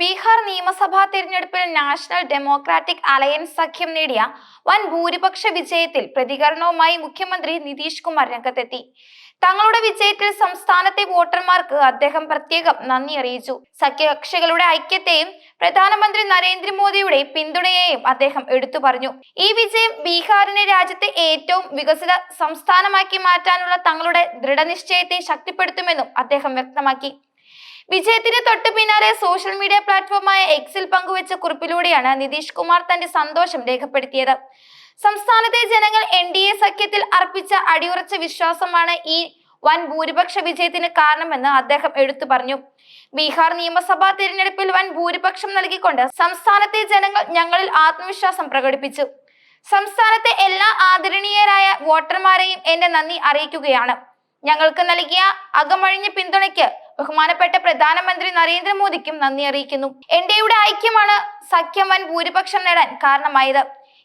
ബീഹാർ നിയമസഭാ തിരഞ്ഞെടുപ്പിൽ national democratic alliance സഖ്യം നേടിയ വൻ ഭൂരിപക്ഷ വിജയത്തിൽ പ്രതികരണവുമായി മുഖ്യമന്ത്രി നിതീഷ് കുമാർ രംഗത്തെത്തി. തങ്ങളുടെ വിജയത്തിൽ സംസ്ഥാനത്തെ വോട്ടർമാർക്ക് അദ്ദേഹം പ്രത്യേകം നന്ദി അറിയിച്ചു. സഖ്യകക്ഷികളുടെ ഐക്യത്തെയും പ്രധാനമന്ത്രി നരേന്ദ്രമോദിയുടെ പിന്തുണയെയും അദ്ദേഹം എടുത്തു പറഞ്ഞു. ഈ വിജയം ബീഹാറിനെ രാജ്യത്തെ ഏറ്റവും വികസിത സംസ്ഥാനമാക്കി മാറ്റാനുള്ള തങ്ങളുടെ ദൃഢനിശ്ചയത്തെ ശക്തിപ്പെടുത്തുമെന്നും അദ്ദേഹം വ്യക്തമാക്കി. വിജയത്തിന് തൊട്ടു പിന്നാലെ സോഷ്യൽ മീഡിയ പ്ലാറ്റ്ഫോമായ എക്സിൽ പങ്കുവച്ച കുറിപ്പിലൂടെയാണ് നിതീഷ് കുമാർ തന്റെ സന്തോഷം രേഖപ്പെടുത്തിയത്. സംസ്ഥാനത്തെ ജനങ്ങൾ എൻ ഡി എ സഖ്യത്തിൽ അർപ്പിച്ച അടിയുറച്ച വിശ്വാസമാണ് ഈ വൻ ഭൂരിപക്ഷ വിജയത്തിന് കാരണമെന്ന് അദ്ദേഹം എടുത്തു പറഞ്ഞു. ബീഹാർ നിയമസഭാ തിരഞ്ഞെടുപ്പിൽ വൻ ഭൂരിപക്ഷം നൽകിക്കൊണ്ട് സംസ്ഥാനത്തെ ജനങ്ങൾ ഞങ്ങളിൽ ആത്മവിശ്വാസം പ്രകടിപ്പിച്ചു. സംസ്ഥാനത്തെ എല്ലാ ആദരണീയരായ വോട്ടർമാരെയും എന്റെ നന്ദി അറിയിക്കുകയാണ്. ഞങ്ങൾക്ക് നൽകിയ അകമഴിഞ്ഞ പിന്തുണയ്ക്ക് ബഹുമാനപ്പെട്ട പ്രധാനമന്ത്രി നരേന്ദ്രമോദിക്കും നന്ദി അറിയിക്കുന്നു. എൻ ഡി എയുടെ ഐക്യമാണ് സഖ്യം വൻ ഭൂരിപക്ഷം നേടാൻ കാരണമായത്.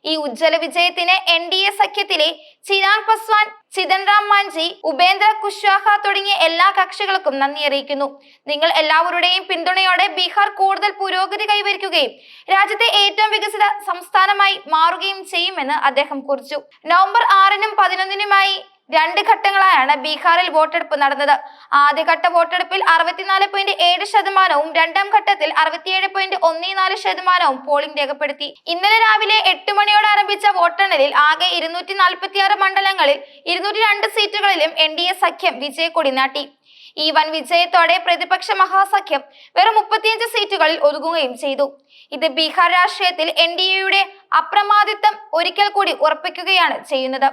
ഈ ഉജ്ജ്വല വിജയത്തിന് എൻ ഡി എ സഖ്യത്തിലെ ചിരാഗ് പസ്വാൻ ചിദൻറാം മാഞ്ചി ഉപേന്ദ്ര കുശ്വാഹ തുടങ്ങിയ എല്ലാ കക്ഷികൾക്കും നന്ദി അറിയിക്കുന്നു. നിങ്ങൾ എല്ലാവരുടെയും പിന്തുണയോടെ ബീഹാർ കൂടുതൽ പുരോഗതി കൈവരിക്കുകയും രാജ്യത്തെ ഏറ്റവും വികസിത സംസ്ഥാനമായി മാറുകയും ചെയ്യുമെന്ന് അദ്ദേഹം കുറിച്ചു. നവംബർ ആറിനും പതിനൊന്നിനുമായി രണ്ട് ഘട്ടങ്ങളായാണ് ബീഹാറിൽ വോട്ടെടുപ്പ് നടന്നത്. ആദ്യഘട്ട വോട്ടെടുപ്പിൽ അറുപത്തിനാല് പോയിന്റ് ഏഴ് ശതമാനവും രണ്ടാം ഘട്ടത്തിൽ അറുപത്തിയേഴ് പോയിന്റ് ഒന്നേ നാല് ശതമാനവും പോളിംഗ് രേഖപ്പെടുത്തി. ഇന്നലെ രാവിലെ എട്ട് മണിയോടെ ആരംഭിച്ച വോട്ടെണ്ണലിൽ ആകെ ഇരുന്നൂറ്റി നാൽപ്പത്തി ആറ് മണ്ഡലങ്ങളിൽ ഇരുന്നൂറ്റി രണ്ട് സീറ്റുകളിലും എൻ ഡി എ സഖ്യം വിജയക്കൊടി നാട്ടി. ഈ വൻ വിജയത്തോടെ പ്രതിപക്ഷ മഹാസഖ്യം വെറും മുപ്പത്തിയഞ്ച് സീറ്റുകളിൽ ഒതുങ്ങുകയും ചെയ്തു. ഇത് ബീഹാർ രാഷ്ട്രീയത്തിൽ എൻ ഡി എയുടെ അപ്രമാദിത്വം ഒരിക്കൽ കൂടി ഉറപ്പിക്കുകയാണ് ചെയ്യുന്നത്.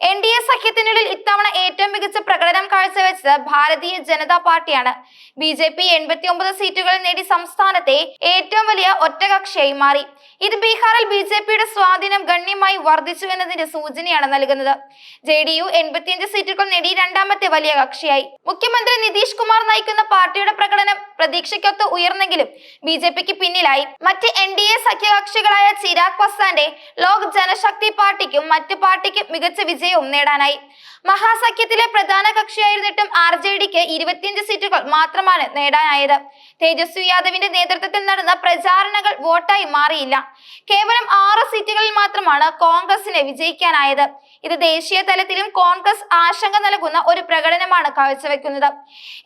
എൻ ഡി എ സഖ്യത്തിനുള്ളിൽ ഇത്തവണ ഏറ്റവും മികച്ച പ്രകടനം കാഴ്ചവെച്ചത് ഭാരതീയ ജനതാ പാർട്ടിയാണ്. ബി ജെ പി എൺപത്തി ഒമ്പത് സീറ്റുകൾ നേടി സംസ്ഥാനത്തെ ഏറ്റവും വലിയ ഒറ്റകക്ഷിയായി മാറി. ഇത് ബീഹാറിൽ ബി ജെ പിയുടെ സ്വാധീനം ഗണ്യമായി വർദ്ധിച്ചു എന്നതിന്റെ സൂചനയാണ് നൽകുന്നത്. ജെ ഡി യു എൺപത്തിയഞ്ച് സീറ്റുകൾ നേടി രണ്ടാമത്തെ വലിയ കക്ഷിയായി. മുഖ്യമന്ത്രി നിതീഷ് കുമാർ നയിക്കുന്ന പാർട്ടിയുടെ പ്രകടനം പ്രതീക്ഷയ്ക്കൊത്ത് ഉയർന്നെങ്കിലും ബി ജെ പിക്ക് പിന്നിലായി. മറ്റ് എൻ ഡി എ സഖ്യകക്ഷികളായ ചിരാഗ് പസ്വാന്റെ ലോക് ജനശക്തി പാർട്ടിക്കും മറ്റ് പാർട്ടിക്കും മികച്ച വിജയവും നേടാനായി മഹാസഖ്യത്തിലെ പ്രധാന കക്ഷിയായിരുന്നിട്ടും ആർ ജെ ഡിക്ക് ഇരുപത്തിയഞ്ച് സീറ്റുകൾ മാത്രമാണ് നേടാനായത്. തേജസ്വി യാദവിന്റെ നേതൃത്വത്തിൽ നടന്ന പ്രചാരണങ്ങൾ വോട്ടായി മാറിയില്ല. കേവലം ആറ് സീറ്റുകളിൽ മാത്രമാണ് കോൺഗ്രസിന് വിജയിക്കാനായത്. ഇത് ദേശീയ തലത്തിലും കോൺഗ്രസ് ആശങ്ക നൽകുന്ന ഒരു പ്രകടനമാണ് കാഴ്ചവെക്കുന്നത്.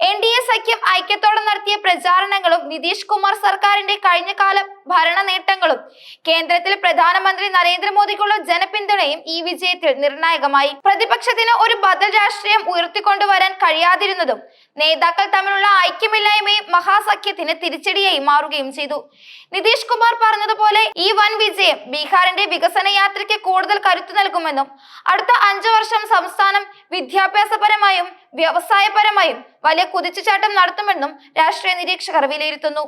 എൻ ഡി എ സഖ്യം ഐക്യത്തോടെ നടത്തിയ പ്രചാരണങ്ങളും നിതീഷ് കുമാർ സർക്കാരിന്റെ കഴിഞ്ഞ കാല ഭരണ നേട്ടങ്ങളും കേന്ദ്രത്തിൽ പ്രധാനമന്ത്രി നരേന്ദ്രമോദിക്കുള്ള ജനപിന്തുണയും ഈ വിജയത്തിൽ നിർണായകമായി. പ്രതിപക്ഷത്തിന് ഒരു ബദൽ രാഷ്ട്രീയം ഉയർത്തിക്കൊണ്ടുവരാൻ കഴിയാതിരുന്നതും നേതാക്കൾ തമ്മിലുള്ള ഐക്യമില്ലായ്മയും മഹാസഖ്യത്തിന് തിരിച്ചടിയായി മാറുകയും ചെയ്തു. നിതീഷ് കുമാർ പറഞ്ഞതുപോലെ ഈ വൻ വിജയം ബീഹാറിന്റെ വികസന യാത്രയ്ക്ക് കൂടുതൽ കരുത്തു നൽകുമെന്നും അടുത്ത അഞ്ചു വർഷം സംസ്ഥാനം വിദ്യാഭ്യാസപരമായും വ്യവസായപരമായും വലിയ കുതിച്ചുചാട്ടം നടത്തുമെന്നും രാഷ്ട്രീയ നിരീക്ഷകർ വിലയിരുത്തുന്നു.